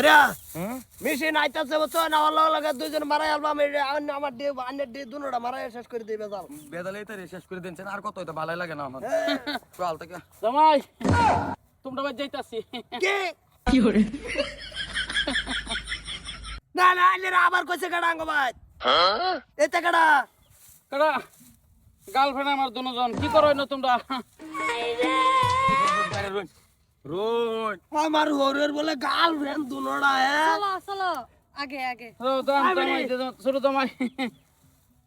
আরে মেশিন আইতাছে বুঝছ? না আমার লগে দুইজন মারাই আলবা আমি আমার ডে আনের ডে দুনোটা মারাই শেষ করে দিই বেজাল। তো রে শেষ করে দিনছেন আর কত হইতো? ভালোই লাগে না আমার। চল থেকে জামাই তোমরা বাদ যাইতাছি। কি? না না আইলে আবার কইছে আঙ্গ ভাই? এতে কাটা কারা? গার্লফ্রেন্ড আমার দুজন। কি করো না তোমরা? রোজ। আমার হরের বলে গার্লফ্রেন্ড দুনোটা হ্যাঁ? চলো চলো। আগে আগে। ও, দাম, জামাই, দাম, ছোট জামাই।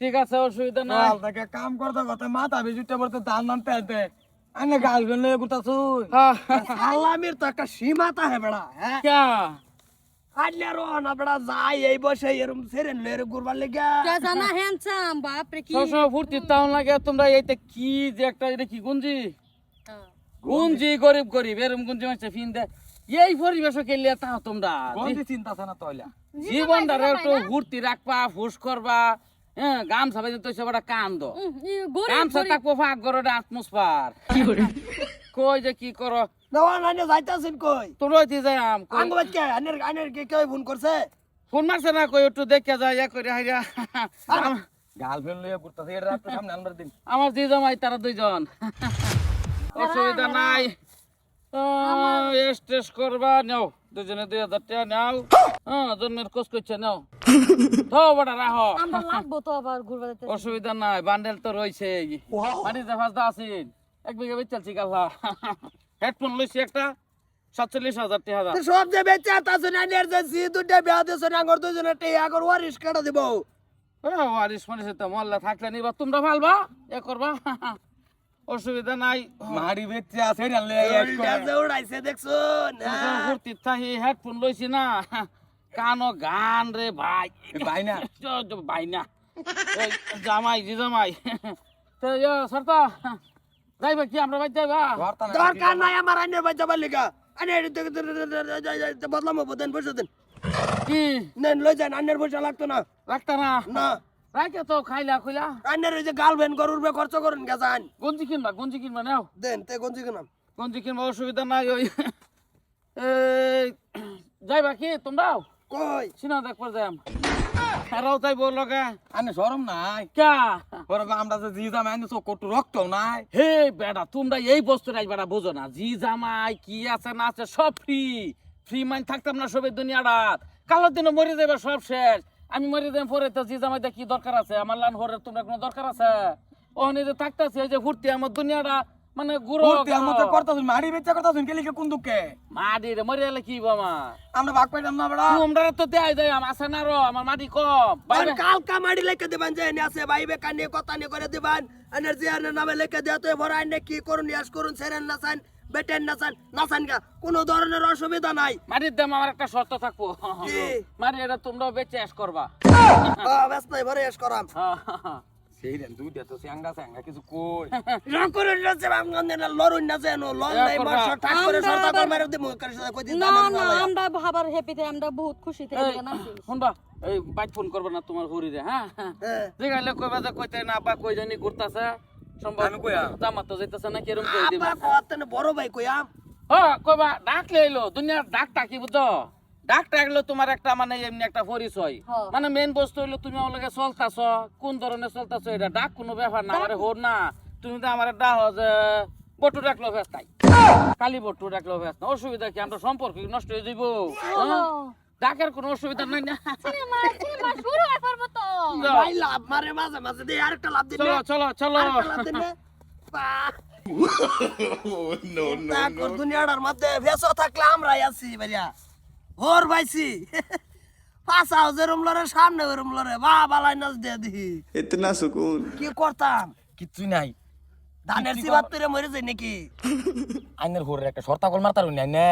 ঠিক আছে অসুবিধা নাই। চল থেকে কাম করতে করতে মাথা বিজুটে পড়তে ধান ধান তেলতে আনে গার্লফ্রেন্ড লয়ে গুতা শুই সালামির তো একটা সীমাতা হে বেড়া ক্যা? আইলে রো না বেড়া যাই এই বসে এরম সেরেন লেরে গুরবার লেগা। কে জানা হ্যান্ডসাম বাপ রে কি সবসময় ফুর্তি তাও লাগে তোমরা এইটা কি যে একটা এটা কি গুঞ্জি? হ্যাঁ। গুঞ্জি গরিব গরিব এরম গুঞ্জি মাসে ফিন দে এই পরিবেশ কেলে তাও তোমরা গন্দি চিন্তা না তইলা জীবনটারে একটু ফুর্তি রাখবা ফুস করবা হ্যাঁ গামছা বাজে তো সব কান্দ থাকব ফাঁক করো আত্মস্পার। কই যে কি করো? দেওয়া নাইনে যাইতাছেন কই? তোমরা হইতে যাই আম কই? আঙ্গ ভাই কে আনের আনের কে কেউ ফোন করছে? ফোন মারছে না কই একটু দেখে যায় ইয়া করে হাইরা। গার্লফ্রেন্ড লয়ে ঘুরতাছে এর রাত সামনে আনবার দিন আমার দুই জামাই তারা দুইজন। অসুবিধা নাই। স্টেস করবা নাও। দুজনে দুই হাজার টাকা নাও। হ্যাঁ জন্মের কোচ করছে নাও। তো বড়া রাহো। তো আবার ঘুরবা অসুবিধা নাই বান্ডেল তো রয়েছে আছেন এক বিঘা বেচালছি গাল্লা। হেডফোন লইছি একটা সাতচল্লিশ হাজার টাকা তো সব যে বেঁচে দুটা বিয়া না আগর দুজনে ওয়ারিশ কাটা দিব। তো মল্লা থাকলে নিবা। তোমরা ভালবা এ করবা। অসুবিধা নাই। মারি বেচে আছে না যে উড়াইছে দেখছুন হ্যাঁ। ফুর্তি থাকি হেডফোন লইছি না। কানো গান রে ভাই। ভাই না ভাই না জামাই জি জামাই। তো ইয়া সরতা যাইবা কি? আমরা বাইর যাইবা? না দরকার নাই আমার আইনের ভাই যাবার লিগা। আইনের বদলাম দেন বসে দেন। কি? নেন লই যান আইনের পয়সা লাগতো না। রাখতা না? না। রাখে তো খাইলা খুইলা আইনের ওই যে গার্লফ্রেন্ড গরুর বে খরচ করেন গেছান গঞ্জি কিনবা গঞ্জি কিনবা নাও। দেন তে গঞ্জি কেনাম গঞ্জি কিনবা অসুবিধা নাই ওই। যাইবা কি তোমরাও কই? সিনেমা দেখবার যাম এরাও যাইব লগে। আনে শরম নাই। ক্যা ওরা আমরা যে জি জামা আনে চোখ কটু রক্ত নাই। হে বেটা তোমরা এই বস্তুটা বেটা বোঝো না। জি জামাই কি আছে না আছে সব ফ্রি ফ্রি মাইন থাকতাম না সবের দুনিয়াটাত। কালো দিনে মরে যাবে সব শেষ। আমি মরে যাই পরে তো জি জামাইটা কি দরকার আছে? আমার লান হরের তোমরা কোনো দরকার আছে? ওখানে যে থাকতেছে এই যে ফুর্তি আমার দুনিয়াটা মানে গুরু ঘুরতে আমরা তো করতাছুন মারি বেচে করতাছুন কে লিখে কোন দুঃখে? মাটি রে মরে গেলে কি বামা আমরা? ভাগ পাইতাম না বড়া। তোমরা তো দেয় দেয় আমার আছে না রো আমার মাটি কম। আর বাইরে কালকা মাড়ি লেখে দেবেন যে এনে আছে ভাই বে কানে কথা নিয়ে করে দেবেন। আনের যে আনের নামে লেখে দেওয়া তো এবার আইনে কি করুন ইয়াস করুন সেরেন নাচান বেটেন নাচান নাচান গা। কোনো ধরনের অসুবিধা নাই। মাটির দাম আমার একটা শর্ত থাকব। কি? মাটি এটা তোমরা বেঁচে এস করবা। ব্যস্ত ভরে এস করাম। সেই দেন দুইটা তো স্যাঙ্গা স্যাঙ্গা কিছু কই? রং করে নাচে আমগন্ধে না লরুন নাচে নো লল নাই করবা। মার করে সরতা আবার- করে দিমু করে সাথে কই দিন না না আমরা ভাবার হ্যাপিতে আমরা বহুত খুশি থেকে শুনবা এই বাইক ফোন করবে না তোমার হরিরে হ্যাঁ? হ্যাঁ। কইবা যে কইতে না বা কই জানি ঘুরতাছে। সম্ভব আমি কইয়া? জামা তো যাইতাছে না কিরম কই দিবা আপা কথা বড় ভাই কইয়াম ও কইবা ডাকলে এলো দুনিয়ার ডাকটা কি বুঝছ ডাকটা এগুলো তোমার একটা মানে এমনি একটা পরিচয়। মানে মেন বস্তু হইল তুমি আমার লগে চলতাছ কোন ধরনের চলতাছ এটা? ডাক কোনো ব্যাপার না আমারে হোর না। তুমি তো আমার ডাহ যে বটু ডাকলো ফেস নাই কালি বটু ডাকলো ফেস না অসুবিধা কি? আমরা সম্পর্ক নষ্ট হয়ে যাইব? কোনো অসুবিধা নাই না। ভাই লাভ মারে মাঝে মাঝে দিয়ে আরেকটা লাভ দিন চলো চলো চলো। দুনিয়াটার মধ্যে ভেসো থাকলে আমরাই আছি ভাইয়া ওর ভাইছি পাশা যে রুম লরে সামনে রুম লরে বা বালাই দিয়ে দিহি ইতনা সুকুন কি করতাম? কিছু নাই। ধানের সিবাত তুই মরে যাই নাকি? আইনের হোরের একটা শর্তা কল মারতার না নে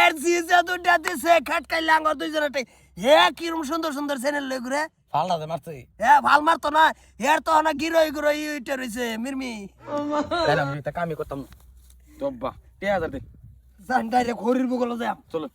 এর সিজে দুটা দিছে খাটকাইলে আঙ্গর দুইজনে হে কিরম সুন্দর সুন্দর চ্যানেল লই ঘুরে। মারছে। হে ভালো মারতো না হের তো না গিরোই গিরোই ইটে রইছে মিরমি। তাই আমি তা কামই করতাম না। জব্বা দে। জান ডাইরেক্ট হরির বগল যাম চলো।